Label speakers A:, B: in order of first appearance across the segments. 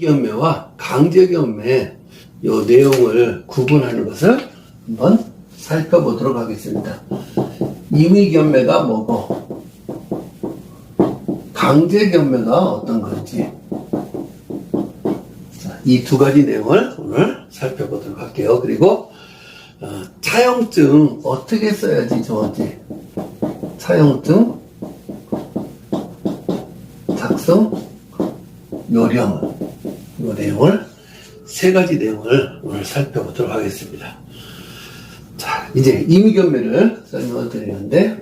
A: 경매와 강제 경매 요 내용을 구분하는 것을 한번 살펴보도록 하겠습니다. 임의 경매가 뭐고 강제 경매가 어떤 건지 이 두 가지 내용을 오늘 살펴보도록 할게요. 그리고 어, 차용증 어떻게 써야지 좋은지 차용증 작성 요령 요 내용을 세 가지 내용을 오늘 살펴보도록 하겠습니다. 자 이제 임의경매를 설명을 드리는데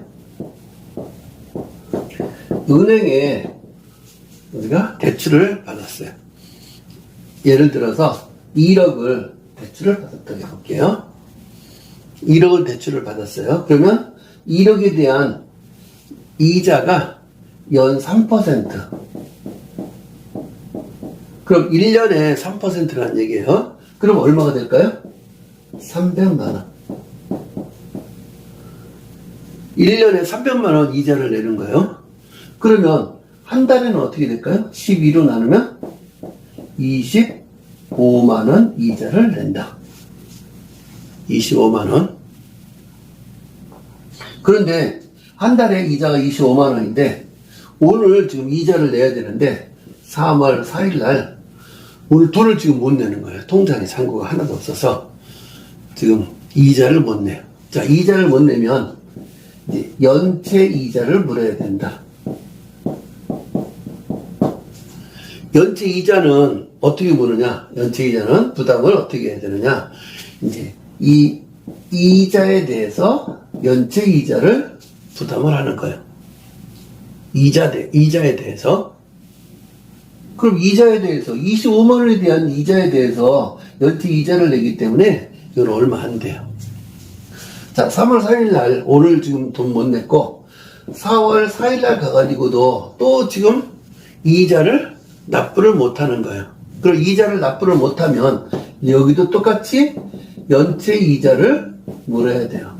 A: 은행에 우리가 대출을 받았어요. 예를 들어서 1억을 대출을 받았다고 해볼게요. 1억을 대출을 받았어요. 그러면 1억에 대한 이자가 연 3%. 그럼 1년에 3%라는 얘기예요. 그럼 얼마가 될까요? 300만 원. 1년에 300만 원 이자를 내는 거예요. 그러면 한 달에는 어떻게 될까요? 12로 나누면 25만 원 이자를 낸다. 25만 원. 그런데 한 달에 이자가 25만 원인데 오늘 지금 이자를 내야 되는데 3월 4일 날 오늘 돈을 지금 못 내는 거예요. 통장에 잔고가 하나도 없어서 지금 이자를 못 내요. 자, 이자를 못 내면 연체 이자를 물어야 된다. 연체 이자는 어떻게 무느냐? 연체 이자는 부담을 어떻게 해야 되느냐? 이제 이 이자에 대해서 연체 이자를 부담을 하는 거예요. 이자 대, 이자에 대해서. 그럼 이자에 대해서, 25만 원에 대한 이자에 대해서 연체 이자를 내기 때문에 이건 얼마 안 돼요. 자, 3월 4일 날, 오늘 지금 돈 못 냈고, 4월 4일 날 가가지고도 또 지금 이자를 납부를 못 하는 거예요. 그럼 이자를 납부를 못 하면 여기도 똑같이 연체 이자를 물어야 돼요.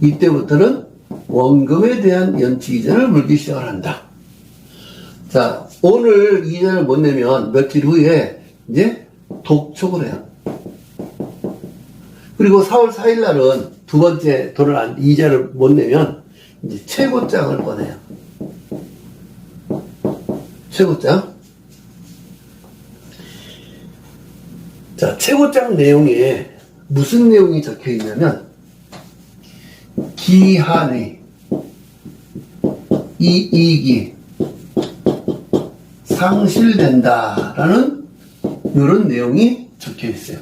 A: 이때부터는 원금에 대한 연체 이자를 물기 시작을 한다. 자, 오늘 이자를 못 내면 며칠 후에 이제 독촉을 해요. 그리고 4월 4일 날은 두 번째 돈을 안, 이자를 못 내면 이제 최고장을 꺼내요. 최고장. 자, 최고장 내용에 무슨 내용이 적혀 있냐면, 기한의 이익이 상실된다라는 이런 내용이 적혀 있어요.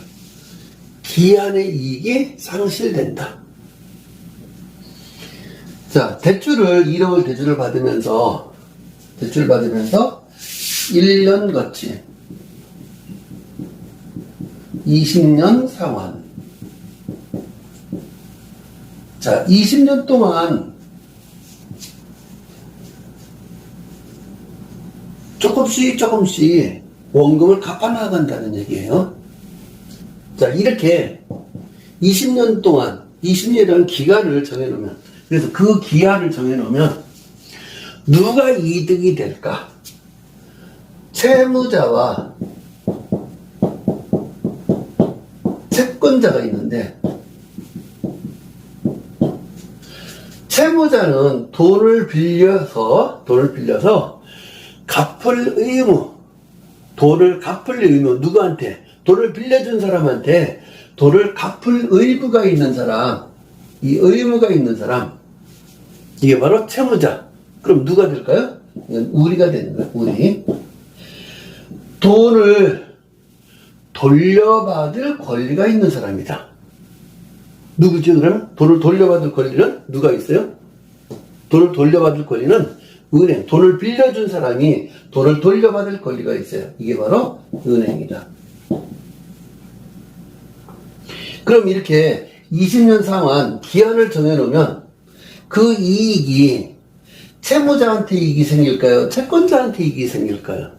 A: 기한의 이익이 상실된다. 자, 대출을, 1억을 대출을 받으면서, 대출을 받으면서 1년 거치, 20년 상환. 자, 20년 동안 조금씩 조금씩 원금을 갚아나간다는 얘기예요. 자, 이렇게 20년 동안, 20년이라는 기간을 정해놓으면, 그래서 그 기한을 정해놓으면, 누가 이득이 될까? 채무자와 채권자가 있는데, 채무자는 돈을 빌려서, 돈을 빌려서 갚을 의무, 돈을 갚을 의무, 누구한테? 돈을 빌려준 사람한테 돈을 갚을 의무가 있는 사람, 이 의무가 있는 사람, 이게 바로 채무자. 그럼 누가 될까요? 이건 우리가 되는 거예요, 우리. 돈을 돌려받을 권리가 있는 사람이다. 누구죠, 그러면? 돈을 돌려받을 권리는 누가 있어요? 돈을 돌려받을 권리는 은행, 돈을 빌려준 사람이 돈을 돌려받을 권리가 있어요. 이게 바로 은행이다. 그럼 이렇게 20년 상환 기한을 정해놓으면 그 이익이 채무자한테 이익이 생길까요? 채권자한테 이익이 생길까요?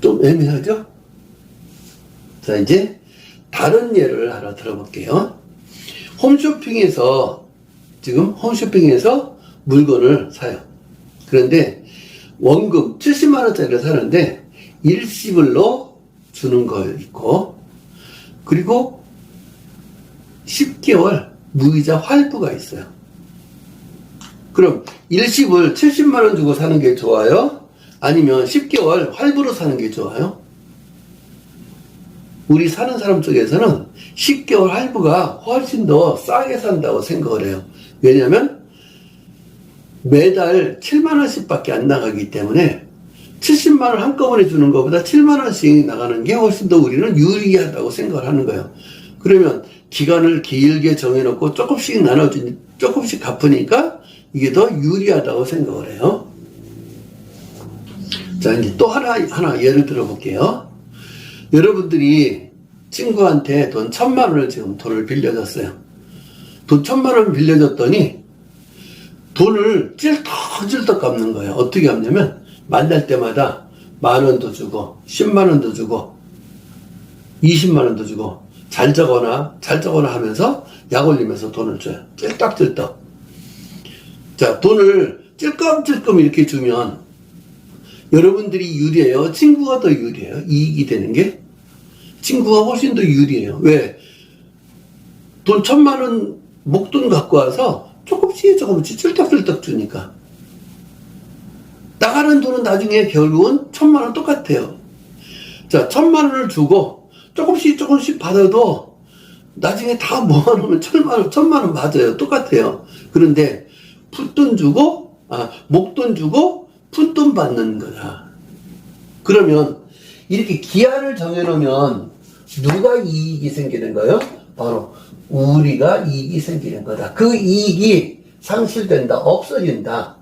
A: 좀 애매하죠? 자, 이제 다른 예를 하나 들어볼게요. 홈쇼핑에서 지금 홈쇼핑에서 물건을 사요. 그런데 원금 70만원짜리를 사는데 일시불로 주는 거 있고, 그리고 10개월 무이자 활부가 있어요. 그럼 일시불 70만원 주고 사는 게 좋아요? 아니면 10개월 활부로 사는 게 좋아요? 우리 사는 사람 쪽에서는 10개월 할부가 훨씬 더 싸게 산다고 생각을 해요. 왜냐하면 매달 7만 원씩 밖에 안 나가기 때문에 70만 원 한꺼번에 주는 것보다 7만 원씩 나가는 게 훨씬 더 우리는 유리하다고 생각을 하는 거예요. 그러면 기간을 길게 정해놓고 조금씩 나눠주니, 조금씩 갚으니까 이게 더 유리하다고 생각을 해요. 자, 이제 또 하나, 하나 예를 들어 볼게요. 여러분들이 친구한테 돈 천만 원을 지금 돈을 빌려줬어요. 돈 천만 원 빌려줬더니 돈을 찔떡찔떡 갚는 거예요. 어떻게 갚냐면 만날 때마다 만 원도 주고 10만 원도 주고 20만 원도 주고 잘 적거나 잘 적거나 하면서 약 올리면서 돈을 줘요. 찔떡찔떡. 자, 돈을 찔끔찔끔 이렇게 주면 여러분들이 유리해요. 친구가 더 유리해요. 이익이 되는 게 친구가 훨씬 더 유리해요. 왜? 돈 천만 원 목돈 갖고 와서 조금씩 조금씩 찔떡찔떡 주니까 나가는 돈은 나중에 결국은 천만 원 똑같아요. 자, 천만 원을 주고 조금씩 조금씩 받아도 나중에 다 모아놓으면 천만 원, 천만 원 맞아요. 똑같아요. 그런데 푼돈 주고, 아, 목돈 주고 푼돈 받는 거다. 그러면 이렇게 기한을 정해놓으면 누가 이익이 생기는 거예요? 바로 우리가 이익이 생기는 거다. 그 이익이 상실된다, 없어진다.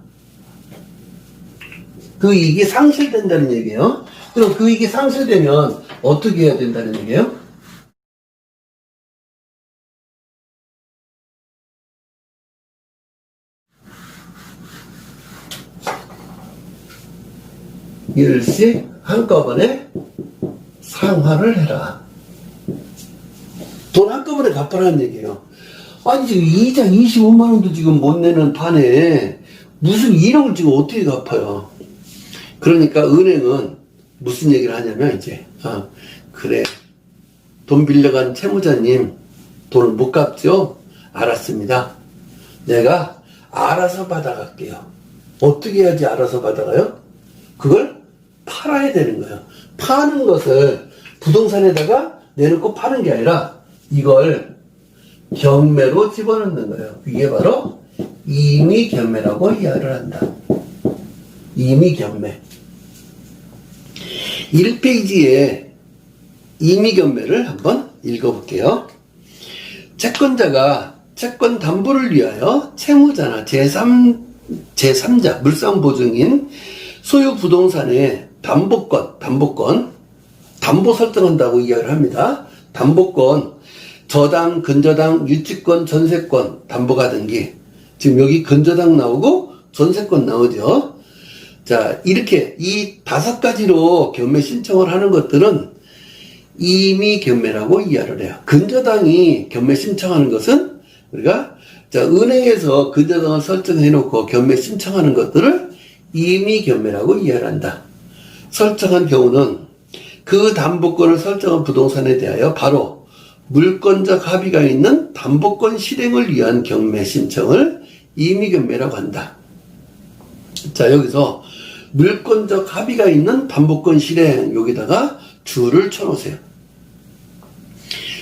A: 그 이익이 상실된다는 얘기예요. 그럼 그 이익이 상실되면 어떻게 해야 된다는 얘기예요? 일씩 한꺼번에 상환을 해라. 돈 한꺼번에 갚아라는 얘기예요. 아니 지금 이자 25만 원도 지금 못 내는 판에 무슨 1억을 지금 어떻게 갚아요? 그러니까 은행은 무슨 얘기를 하냐면 이제 아 그래 돈 빌려간 채무자님 돈을 못 갚죠? 알았습니다. 내가 알아서 받아갈게요. 어떻게 해야지 알아서 받아가요? 그걸 팔아야 되는 거예요. 파는 것을 부동산에다가 내놓고 파는 게 아니라 이걸 경매로 집어넣는 거예요. 이게 바로 임의 경매라고 이야기를 한다. 임의 경매. 1페이지에 임의 경매를 한번 읽어볼게요. 채권자가 채권 담보를 위하여 채무자나 제3, 제3자, 물상 보증인 소유 부동산의 담보권, 담보권, 담보 설정한다고 이야기를 합니다. 담보권, 저당, 근저당, 유치권, 전세권, 담보가 등기. 지금 여기 근저당 나오고 전세권 나오죠. 자, 이렇게 이 다섯 가지로 경매 신청을 하는 것들은 이미 경매라고 이해를 해요. 근저당이 경매 신청하는 것은 우리가 자, 은행에서 근저당을 설정해 놓고 경매 신청하는 것들을 이미 경매라고 이해를 한다. 설정한 경우는 그 담보권을 설정한 부동산에 대하여 바로 물권적 합의가 있는 담보권 실행을 위한 경매 신청을 임의 경매라고 한다. 자, 여기서 물권적 합의가 있는 담보권 실행 여기다가 줄을 쳐놓으세요.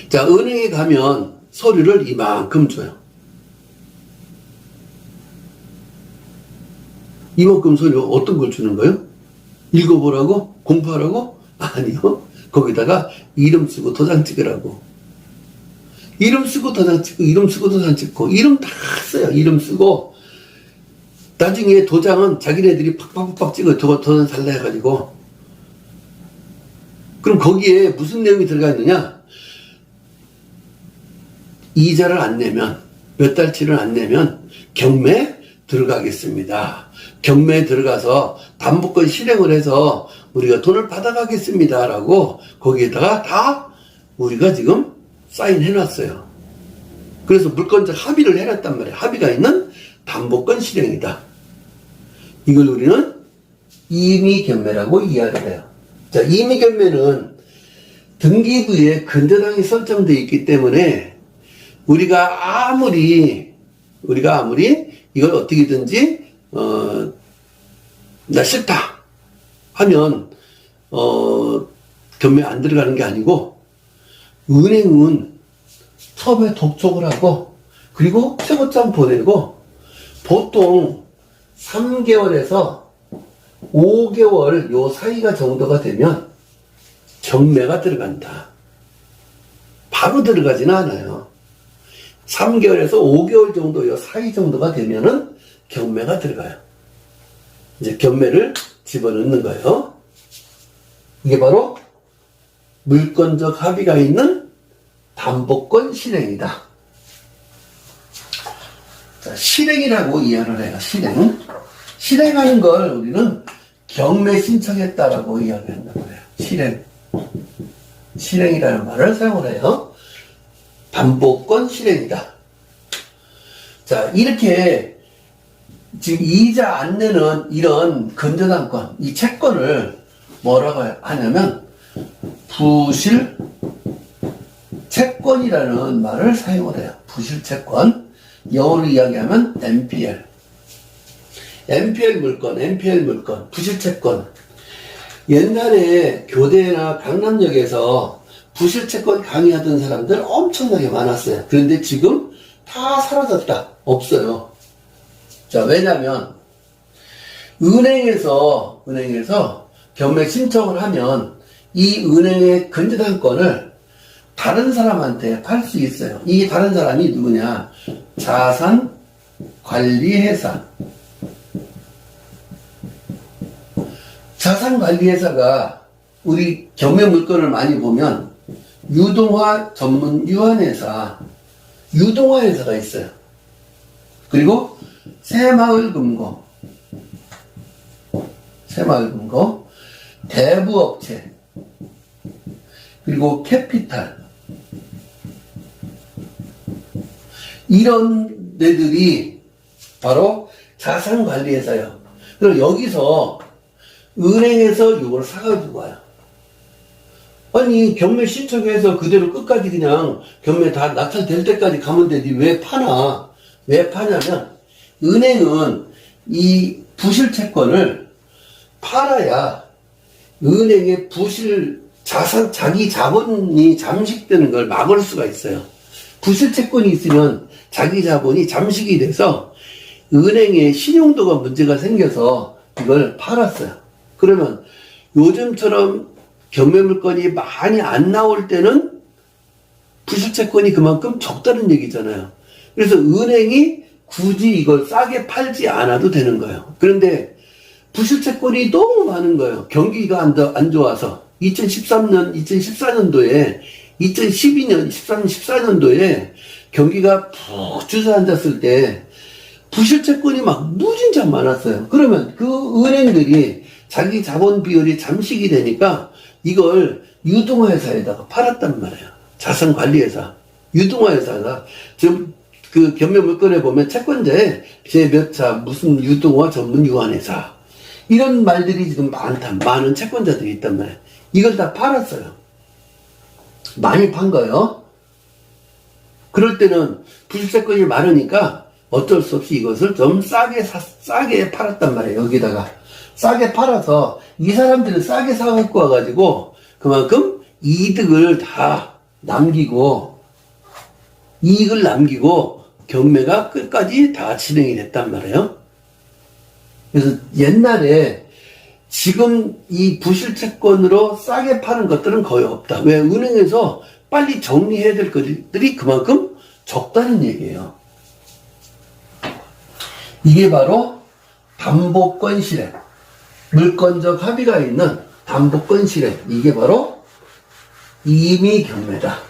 A: 자, 은행에 가면 서류를 이만큼 줘요. 이만큼 서류 어떤 걸 주는 거예요? 읽어보라고? 공부하라고? 아니요. 거기다가 이름 쓰고 도장 찍으라고. 이름 쓰고 도장 찍고, 이름 쓰고 도장 찍고, 이름 다 써요. 이름 쓰고, 나중에 도장은 자기네들이 팍팍팍 찍어 도, 도장 살라 해가지고. 그럼 거기에 무슨 내용이 들어가 있느냐? 이자를 안 내면, 몇 달치를 안 내면 경매 들어가겠습니다. 경매에 들어가서 담보권 실행을 해서 우리가 돈을 받아가겠습니다. 라고 거기에다가 다 우리가 지금 사인해 놨어요. 그래서 물권적 합의를 해놨단 말이에요. 합의가 있는 담보권 실행이다. 이걸 우리는 임의 경매라고 이해를 해요. 자, 임의 경매는 등기부에 근저당이 설정되어 있기 때문에 우리가 아무리 우리가 아무리 이걸 어떻게든지 어, 나 싫다 하면 어, 경매 안 들어가는 게 아니고 은행은 처음에 독촉을 하고 그리고 최고점 보내고 보통 3개월에서 5개월 요 사이가 정도가 되면 경매가 들어간다. 바로 들어가지는 않아요. 3개월에서 5개월 정도 요 사이 정도가 되면은 경매가 들어가요. 이제 경매를 집어넣는 거예요. 이게 바로 물권적 합의가 있는 담보권 실행이다. 자, 실행이라고 이해를 해요. 실행. 실행하는 걸 우리는 경매 신청했다라고 이야기한다고 해요. 실행. 실행이라는 말을 사용을 해요. 담보권 실행이다. 자, 이렇게 지금 이자 안 내는 이런 건전한권, 이 채권을 뭐라고 하냐면 부실 채권이라는 말을 사용을 해요. 부실 채권. 영어로 이야기하면 NPL. NPL 물건, NPL 물건, 부실 채권. 옛날에 교대나 강남역에서 부실 채권 강의하던 사람들 엄청나게 많았어요. 그런데 지금 다 사라졌다. 없어요. 자, 왜냐면, 은행에서, 은행에서 경매 신청을 하면 이 은행의 근저당권을 다른 사람한테 팔 수 있어요. 이 다른 사람이 누구냐? 자산 관리회사. 자산 관리회사가 우리 경매 물건을 많이 보면 유동화 전문 유한회사, 유동화 회사가 있어요. 그리고 새마을금고, 새마을금고, 대부업체, 그리고 캐피탈. 이런 데들이 바로 자산관리회사예요. 그럼 여기서 은행에서 이걸 사가지고 와요. 아니 경매 신청해서 그대로 끝까지 그냥 경매 다 낙찰될 때까지 가면 되지 왜 파나? 왜 파냐면 은행은 이 부실 채권을 팔아야 은행의 부실 자산 자기 자본이 잠식되는 걸 막을 수가 있어요. 부실 채권이 있으면 자기 자본이 잠식이 돼서 은행의 신용도가 문제가 생겨서 이걸 팔았어요. 그러면 요즘처럼 경매 물건이 많이 안 나올 때는 부실 채권이 그만큼 적다는 얘기잖아요. 그래서 은행이 굳이 이걸 싸게 팔지 않아도 되는 거예요. 그런데 부실 채권이 너무 많은 거예요. 경기가 안, 더- 안 좋아서 2013년, 2014년도에 2012년, 13, 14년도에 경기가 푹 주저앉았을 때 부실 채권이 막 무진자 많았어요. 그러면 그 은행들이 자기 자본 비율이 잠식이 되니까 이걸 유동화 회사에다가 팔았단 말이에요. 자산 관리 회사. 유동화 회사가 지금 그 경매 물건에 보면 채권자에 제몇 차 무슨 유동화 전문 유한 회사 이런 말들이 지금 많다. 많은 채권자들이 있단 말이에요. 이걸 다 팔았어요. 많이 판 거예요. 그럴 때는 부실채권이 많으니까 어쩔 수 없이 이것을 좀 싸게 사, 싸게 팔았단 말이에요. 여기다가 싸게 팔아서 이 사람들은 싸게 사갖고 와가지고 그만큼 이득을 다 남기고 이익을 남기고 경매가 끝까지 다 진행이 됐단 말이에요. 그래서 옛날에 지금 이 부실 채권으로 싸게 파는 것들은 거의 없다. 왜? 은행에서 빨리 정리해야 될 것들이 그만큼 적다는 얘기예요. 이게 바로 담보권 실행. 물권적 합의가 있는 담보권 실행. 이게 바로 임의 경매다.